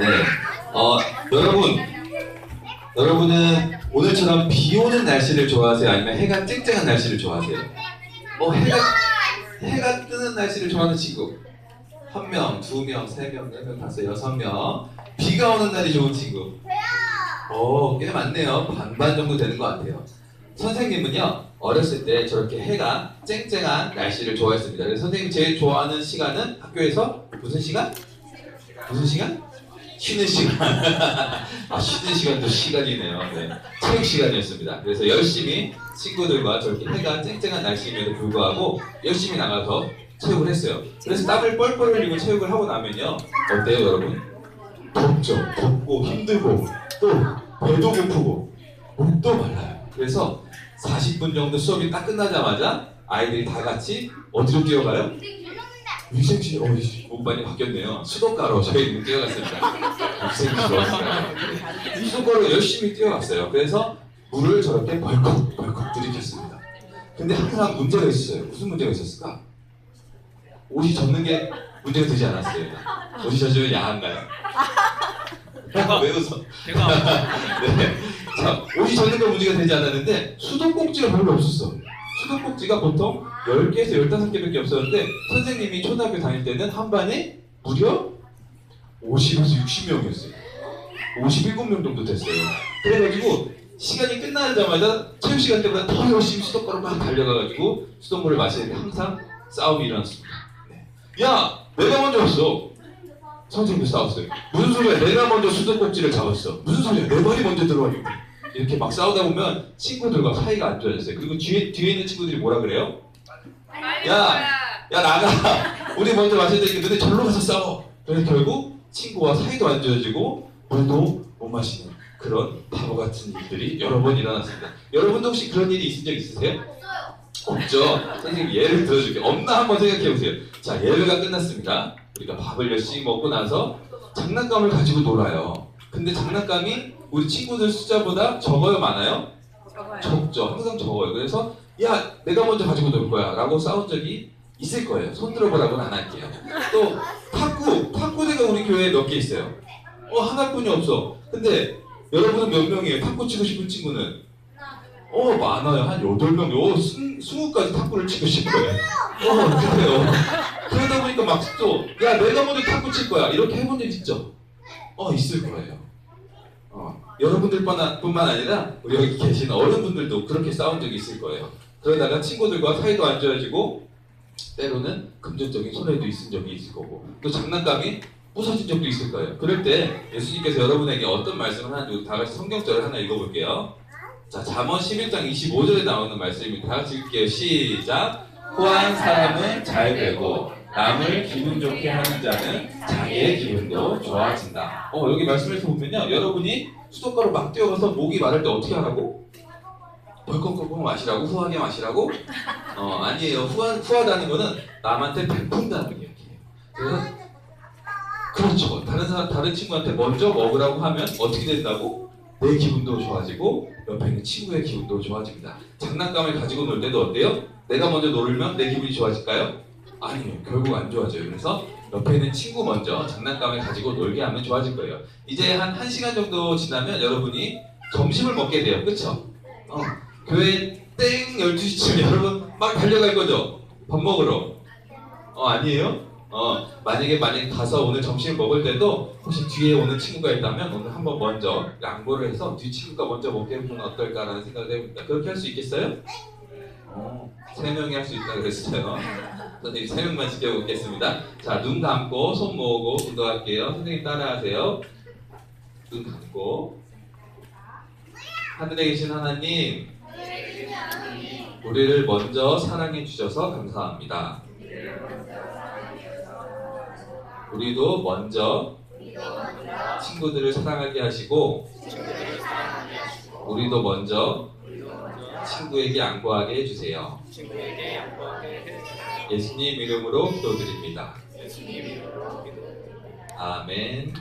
네. 어, 여러분, 여러분은 오늘처럼 비 오는 날씨를 좋아하세요? 아니면 해가 쨍쨍한 날씨를 좋아하세요? 어, 해가, 해가 뜨는 날씨를 좋아하는 친구. 한 명, 두 명, 세 명, 네 명, 다섯, 여섯 명. 비가 오는 날이 좋은 친구. 어, 꽤 많네요. 반반 정도 되는 것 같아요. 선생님은요, 어렸을 때 저렇게 해가 쨍쨍한 날씨를 좋아했습니다. 선생님이 제일 좋아하는 시간은 학교에서 무슨 시간? 무슨 시간? 쉬는 시간. 아, 쉬는 시간도 시간이네요. 네. 체육 시간이었습니다. 그래서 열심히 친구들과 저렇게 해가 쨍쨍한 날씨임에도 불구하고 열심히 나가서 체육을 했어요. 그래서 땀을 뻘뻘 흘리고 체육을 하고 나면요. 어때요, 여러분? 덥죠. 덥고 힘들고 또 배도 고프고 목도 말라요. 그래서 40분 정도 수업이 딱 끝나자마자 아이들이 다 같이 어디로 뛰어가요? 위생실, 어, 목반이 바뀌었네요. 수도가로 저희는 뛰어갔습니다. 왔어요. 네. 수도가로 열심히 뛰어갔어요. 그래서 물을 저렇게 벌컥 벌컥 들이켰습니다. 근데 항상 문제가 있었어요. 무슨 문제가 있었을까? 옷이 젖는 게 문제가 되지 않았어요. 옷이 젖으면 야한가요? 왜 웃어? 제가 네. 자, 옷이 젖는 건 문제가 되지 않았는데 수도꼭지가 별로 없었어. 수도꼭지가 보통 10개에서 15개밖에 없었는데 선생님이 초등학교 다닐 때는 한 반에 무려 50에서 60명이었어요. 57명 정도 됐어요. 그래가지고 시간이 끝나자마자 체육 시간 때보다 더 열심히 수도가로 막 달려가가지고 수돗물을 마시는데 항상 싸움이 일어났습니다. 네. 야, 내가 먼저 왔어. 선생님도 싸웠어요. 무슨 소리야? 내가 먼저 수도꼭지를 잡았어. 무슨 소리야? 내 말이 먼저 들어와 여기. 이렇게 막 싸우다 보면 친구들과 사이가 안 좋아졌어요. 그리고 뒤에 뒤에 있는 친구들이 뭐라 그래요? 야, 야 나가. 우리 먼저 마셔야 되니까 너네 절로 가서 싸워. 그래서 결국 친구와 사이도 안 좋아지고 물도 못 마시는 그런 바보 같은 일들이 여러 번 일어났습니다. 여러분도 혹시 그런 일이 있은 적 있으세요? 없죠. 선생님 예를 들어줄게요. 없나 한번 생각해 보세요. 자 예배가 끝났습니다. 우리가 밥을 열심히 먹고 나서 장난감을 가지고 놀아요. 근데 장난감이 우리 친구들 숫자보다 적어요, 많아요? 적죠. 항상 적어요. 그래서 야 내가 먼저 가지고 놀 거야 라고 싸운 적이 있을 거예요. 손 들어보라고는 안 할게요. 또 탁구, 탁구대가 우리 교회에 몇 개 있어요. 어 하나뿐이 없어. 근데 여러분은 몇 명이에요? 탁구 치고 싶은 친구는? 어 많아요. 한 8명, 요 20까지 탁구를 치고 싶어요. 어 그래요. 그러다 보니까 막 또 야 내가 먼저 탁구 칠 거야 이렇게 해본 적 있죠? 어 있을 거예요. 어 여러분들뿐만 뿐만 아니라 우리 여기 계신 어른분들도 그렇게 싸운 적이 있을 거예요. 그러다가 친구들과 사이도 안 좋아지고 때로는 금전적인 손해도 있은 적이 있을 거고 또 장난감이 부서진 적도 있을 거예요. 그럴 때 예수님께서 여러분에게 어떤 말씀을 하는지 다 같이 성경절을 하나 읽어볼게요. 자, 잠언 11장 25절에 나오는 말씀입니다. 다 같이 읽게요. 시작. 호한 사람은 잘 되고 남을 기분 좋게 하는 자는 자기의 기분도 좋아진다. 어, 여기 말씀에서 보면요. 여러분이 수도가로 막 뛰어가서 목이 마를 때 어떻게 하라고? 벌컥벌컥 마시라고? 후하게 마시라고? 어, 아니에요. 후하, 후하다는 거는 남한테 베푼다는 이야기예요. 그래서 그렇죠. 다른 사람, 다른 친구한테 먼저 먹으라고 하면 어떻게 된다고? 내 기분도 좋아지고 옆에 있는 친구의 기분도 좋아집니다. 장난감을 가지고 놀 때도 어때요? 내가 먼저 놀면 내 기분이 좋아질까요? 아니요. 결국 안 좋아져요. 그래서 옆에 있는 친구 먼저 장난감을 가지고 놀게 하면 좋아질 거예요. 이제 한 1시간 정도 지나면 여러분이 점심을 먹게 돼요. 그쵸? 어, 교회 땡 12시쯤 여러분 막 달려갈 거죠? 밥 먹으러. 어, 아니에요? 어, 만약에 만약에 가서 오늘 점심 먹을 때도 혹시 뒤에 오는 친구가 있다면 오늘 한번 먼저 양보를 해서 뒤 친구가 먼저 먹게 해보면 어떨까라는 생각을 해봅니다. 그렇게 할 수 있겠어요? 어, 세 명이 할 수 있다 그랬어요. 선생님 세 명만 지켜보겠습니다. 자, 눈 감고 손 모으고 기도할게요. 선생님 따라하세요. 눈 감고 하늘에 계신 하나님, 우리를 먼저 사랑해 주셔서 감사합니다. 우리도 먼저 친구들을 사랑하게 하시고 우리도 먼저 친구에게 양보하게 해주세요. 예수님 이름으로 기도드립니다. 아멘.